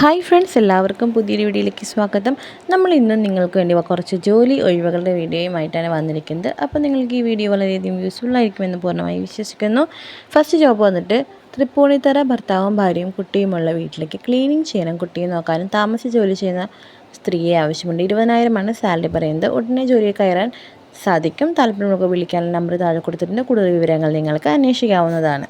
Hi friends എല്ലാവർക്കും പുതിയൊരു വീഡിയോയിലേക്ക് സ്വാഗതം. നമ്മൾ ഇന്ന് നിങ്ങൾക്ക് വേണ്ടി കുറച്ച് ജോലി ഒഴിവുകളുടെ വീഡിയോയുമായിട്ടാണ് വന്നിരിക്കുന്നത്. അപ്പോൾ നിങ്ങൾക്ക് ഈ വീഡിയോ വളരെയധികം യൂസ്ഫുൾ ആയിരിക്കുമെന്ന് പൂർണമായി വിശ്വസിക്കുന്നു. ഫസ്റ്റ് ജോബ് വന്നിട്ട് തൃപ്പൂണിത്തറ ഭർത്താവും ഭാര്യയും കുട്ടിയുമുള്ള വീട്ടിലേക്ക് ക്ലീനിങ് ചെയ്യാനും കുട്ടിയെ നോക്കാനും താമസിച്ച് ജോലി ചെയ്യുന്ന സ്ത്രീയെ ആവശ്യമുണ്ട്. ഇരുപതിനായിരമാണ് സാലറി പറയുന്നത്. ഉടനെ ജോലിയിൽ കയറാൻ സാധിക്കും. താല്പര്യമുള്ള വിളിക്കാനുള്ള നമ്പർ താഴെ കൊടുത്തിട്ടുണ്ട്. കൂടുതൽ വിവരങ്ങൾ നിങ്ങൾക്ക് അന്വേഷിക്കാവുന്നതാണ്.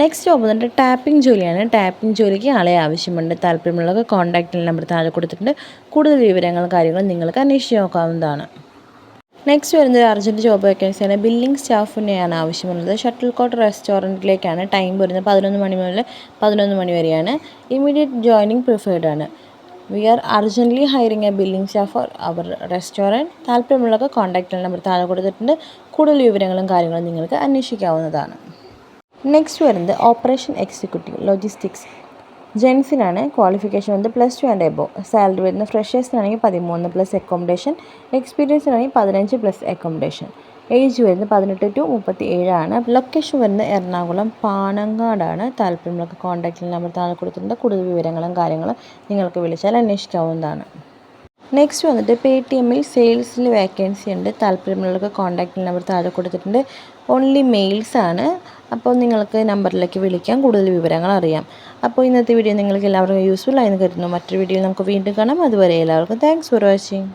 നെക്സ്റ്റ് ജോബ് വന്നിട്ട് ടാപ്പിംഗ് ജോലിയാണ്. ടാപ്പിംഗ് ജോലിക്ക് ആളെ ആവശ്യമുണ്ട്. താല്പര്യമുള്ളവർക്ക് കോൺടാക്റ്റ് നമ്പർ താഴെ കൊടുത്തിട്ടുണ്ട്. കൂടുതൽ വിവരങ്ങളും കാര്യങ്ങളും നിങ്ങൾക്ക് അന്വേഷിച്ച് നോക്കാവുന്നതാണ്. നെക്സ്റ്റ് വരുന്നത് അർജന്റ് ജോബ് വേക്കൻസിയാണ് ബില്ലിംഗ് സ്റ്റാഫിനെയാണ് ആവശ്യമുള്ളത്. ഷട്ടിൽ കോട്ട് റെസ്റ്റോറന്റിലേക്കാണ് ടൈം വരുന്നത്. പതിനൊന്ന് മണി മുതൽ പതിനൊന്ന് മണി വരെയാണ്. ഇമ്മീഡിയറ്റ് ജോയിനിങ് പ്രിഫേർഡ് ആണ്. We are urgently hiring a billing staff for our restaurant താല്പര്യമുള്ളവർക്ക് കോൺടാക്റ്റ് നമ്പർ താഴെ കൊടുത്തിട്ടുണ്ട്. കൂടുതൽ വിവരങ്ങളും കാര്യങ്ങളും നിങ്ങൾക്ക് അന്വേഷിക്കാവുന്നതാണ്. നെക്സ്റ്റ് വരുന്നത് ഓപ്പറേഷൻ എക്സിക്യൂട്ടീവ് ലോജിസ്റ്റിക്സ് ജെൻസിനാണ് ക്വാളിഫിക്കേഷൻ വന്നത് plus two and above salary വരുന്നത് ഫ്രഷേഴ്സിനാണെങ്കിൽ പതിമൂന്ന് പ്ലസ് അക്കോമഡേഷൻ എക്സ്പീരിയൻസിനാണെങ്കിൽ പതിനഞ്ച് പ്ലസ് അക്കോമഡേഷൻ ഏജ് വരുന്നത് പതിനെട്ട് ടു മുപ്പത്തി ഏഴാണ് ലൊക്കേഷൻ വരുന്നത് എറണാകുളം പാണങ്ങാടാണ്. താല്പര്യമുള്ള കോൺടാക്റ്റ് നമ്പർ താഴെ കൊടുത്തിട്ടുണ്ട്. കൂടുതൽ വിവരങ്ങളും കാര്യങ്ങളും നിങ്ങൾക്ക് വിളിച്ചാൽ അന്വേഷിക്കാവുന്നതാണ്. നെക്സ്റ്റ് വന്നിട്ട് പേ ടി എമ്മിൽ സെയിൽസിൽ വേക്കൻസി ഉണ്ട്. താല്പര്യമുള്ളവർക്ക് കോൺടാക്റ്റ് നമ്പർ താഴെ കൊടുത്തിട്ടുണ്ട്. ഓൺലി മെയിൽസ് ആണ്. അപ്പോൾ നിങ്ങൾക്ക് നമ്പറിലേക്ക് വിളിക്കാം. കൂടുതൽ വിവരങ്ങൾ അറിയാം. അപ്പോൾ ഇന്നത്തെ വീഡിയോ നിങ്ങൾക്ക് എല്ലാവർക്കും യൂസ്ഫുൾ ആയെന്ന് കരുതുന്നു. മറ്റൊരു വീഡിയോയിൽ നമുക്ക് വീണ്ടും കാണാം. അതുവരെ എല്ലാവർക്കും താങ്ക്സ് ഫോർ വാച്ചിങ്